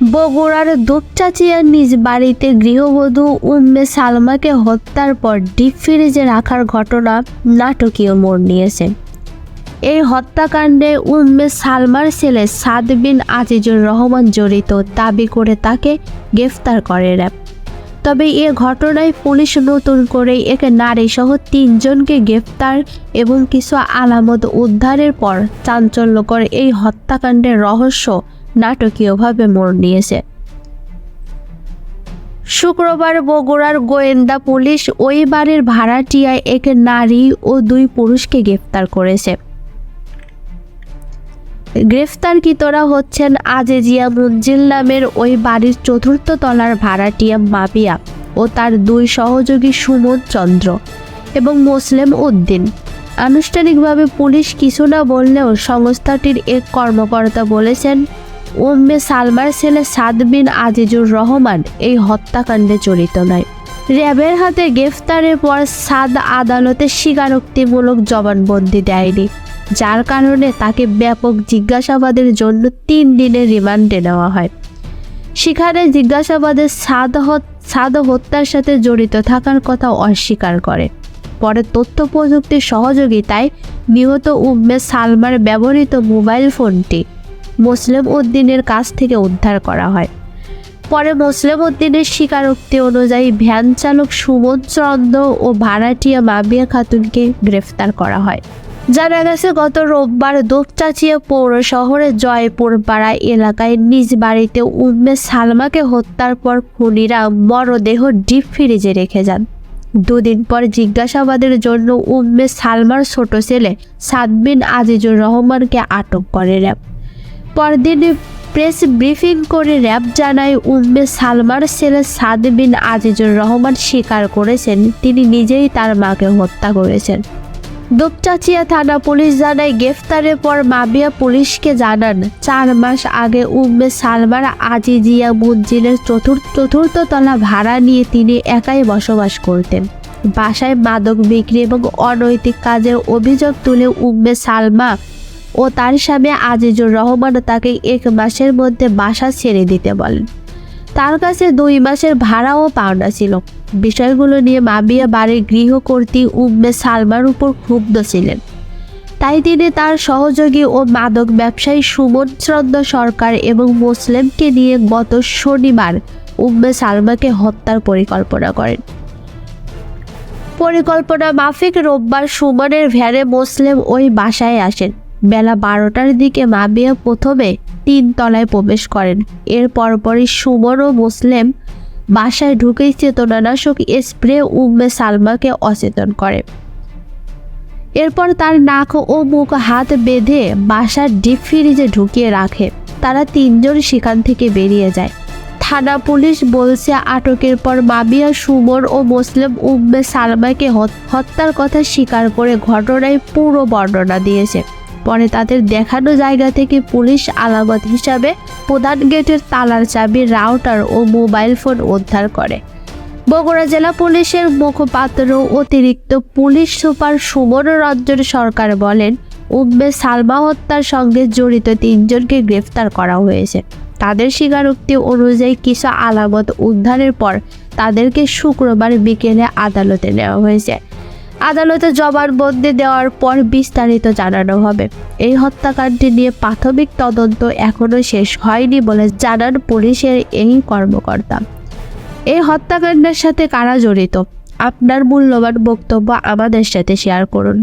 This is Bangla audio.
বগুড়ার দুপচাচিয়ার নিজ বাড়িতে গৃহবধূ উম্মে সালমাকে হত্যার পর ডিপ ফ্রিজে রাখার ঘটনা নাটকীয় মোড় নিয়েছে। এই হত্যাকাণ্ডে উম্মে সালমার ছেলে সাদ বিন আজিজুর রহমান জড়িত দাবি করে তাকে গ্রেফতার করে র্যাব। তবে এ ঘটনায় পুলিশ নতুন করে একে নারী সহ তিনজনকে গ্রেফতার এবং কিছু আলামত উদ্ধারের পর চাঞ্চল্যকর এই হত্যাকাণ্ডের রহস্য নাটকীয়ভাবে মোড় নিয়েছে। শুক্রবার বগুড়ার গোয়েন্দা পুলিশ ওই বাড়ির ভাড়াটিয়ায় এক নারী ও দুই পুরুষকে গ্রেফতার করেছে। গ্রেফতারকৃতরা হচ্ছেন আজিজিয়া মুঞ্জিল নামের ওই বাড়ির চতুর্থ তলার ভাড়াটিয়া মাবিয়া ও তার দুই সহযোগী সুমন চন্দ্র এবং মোসলেম উদ্দিন। আনুষ্ঠানিকভাবে পুলিশ কিছু না বললেও সংস্থাটির এক কর্মকর্তা বলেছেন উম্মে সালমার ছেলে সাদ বিন আজিজুর রহমান এই হত্যাকাণ্ডে জড়িত নয়। র্যাবের হাতে গ্রেফতারের পর সাদ আদালতে স্বীকারোক্তিমূলক জবানবন্দি দেয়নি, যার কারণে তাকে ব্যাপক জিজ্ঞাসাবাদের জন্য তিন দিনের রিমান্ডে নেওয়া হয়। সেখানে জিজ্ঞাসাবাদে সাদ সাদ হত্যার সাথে জড়িত থাকার কথা অস্বীকার করে। পরে তথ্য প্রযুক্তির সহযোগিতায় নিহত উম্মে সালমার ব্যবহৃত মোবাইল ফোনটি মুসলিম উদ্দিনের কাছ থেকে উদ্ধার করা হয়। পরে মুসলিম উদ্দিনের স্বীকারোক্তি অনুযায়ী ভ্যান চালক সুমন চন্দ্র ও ভাড়াটিয়া মাবিয়া খাতুনকে গ্রেফতার করা হয়। জানা গেছে, গত রোববার দোপচাচিয়া পৌর শহরে জয়পুর পাড়া এলাকায় নিজ বাড়িতে উম্মে সালমাকে হত্যার পর খুনিরা মরদেহ ডিপ ফ্রিজে রেখে যান। দুদিন পর জিজ্ঞাসাবাদের জন্য উম্মে সালমার ছোট ছেলে সাদবিন আজিজুর রহমানকে আটক করে র্যাব। পরদিন প্রেস ব্রিফিং করে র্যাব জানায় উম্মে সালমার ছেলে সাদ বিন আজিজুর রহমান স্বীকার করেছেন, তিনি নিজেই তার মাকে হত্যা করেছেন। দুপচাচিয়া থানা পুলিশ জানায়, গ্রেফতারের পর মাবিয়া পুলিশকে জানান, চার মাস আগে উম্মে সালমার আজিজিয়া মঞ্জিলের চতুর্থ চতুর্থ তলা ভাড়া নিয়ে তিনি একাই বসবাস করতেন। বাসায় মাদক বিক্রি এবং অনৈতিক কাজের অভিযোগ তুলে উম্মে সালমা ও তার স্বামী আজিজুর রহমান তাকে এক মাসের মধ্যে বাসা ছেড়ে দিতে বলেন। তার কাছে দুই মাসের ভাড়াও পাওনা ছিল। বিষয়গুলো নিয়ে মাবিয়া বাড়ির গৃহকর্ত্রী উম্মে সালমার উপর ক্ষুব্ধ ছিলেন। তাই তিনি তার সহযোগী ও মাদক ব্যবসায়ী সুমন চন্দ্র সরকার এবং মুসলিমকে নিয়ে গত শনিবার উম্মে সালমাকে হত্যার পরিকল্পনা করেন। পরিকল্পনা মাফিক রোববার সুমনের ভ্যানে মুসলিম ওই বাসায় আসেন। বেলা বারোটার দিকে মাবিয়া প্রথমে তিন তলায় প্রবেশ করেন। এর পরপরই সুমন ও মুসলিম বাসায় ঢুকেই চেতনানাশক স্প্রে উম্মে সালমাকে অচেতন করে। এরপর তার নাক ও মুখ হাত বেঁধে বাসার ডিপ ফ্রিজে ঢুকিয়ে রাখে। তারা তিনজন সেখান থেকে বেরিয়ে যায়। থানা পুলিশ বলছে, আটকের পর মাবিয়া, সুমন ও মুসলিম উম্মে সালমাকে হত- হত্যার কথা স্বীকার করে ঘটনায় পুরো বর্ণনা দিয়েছে। পরে তাদের দেখানো জায়গা থেকে পুলিশ আলামত হিসাবে প্রধান গেটের তালার চাবি, রাউটার ও মোবাইল ফোন উদ্ধার করে। বগুড়া জেলা পুলিশের মুখপাত্র অতিরিক্ত পুলিশ সুপার সুমন রঞ্জন সরকার বলেন, উম্মে সালমা হত্যার সঙ্গে জড়িত তিনজনকে গ্রেফতার করা হয়েছে। তাদের স্বীকারোক্তি অনুযায়ী কিছু আলামত উদ্ধারের পর তাদেরকে শুক্রবার বিকেলে আদালতে নেওয়া হয়েছে। আদালতে জবানবন্দি দেওয়ার পর বিস্তারিত জানানো হবে। এই হত্যাকাণ্ডটি নিয়ে প্রাথমিক তদন্ত এখনও শেষ হয়নি বলে জানান পুলিশের এই কর্মকর্তা। এই হত্যাকাণ্ডের সাথে কারা জড়িত? আপনার মূল্যবান বক্তব্য আমাদের সাথে শেয়ার করুন।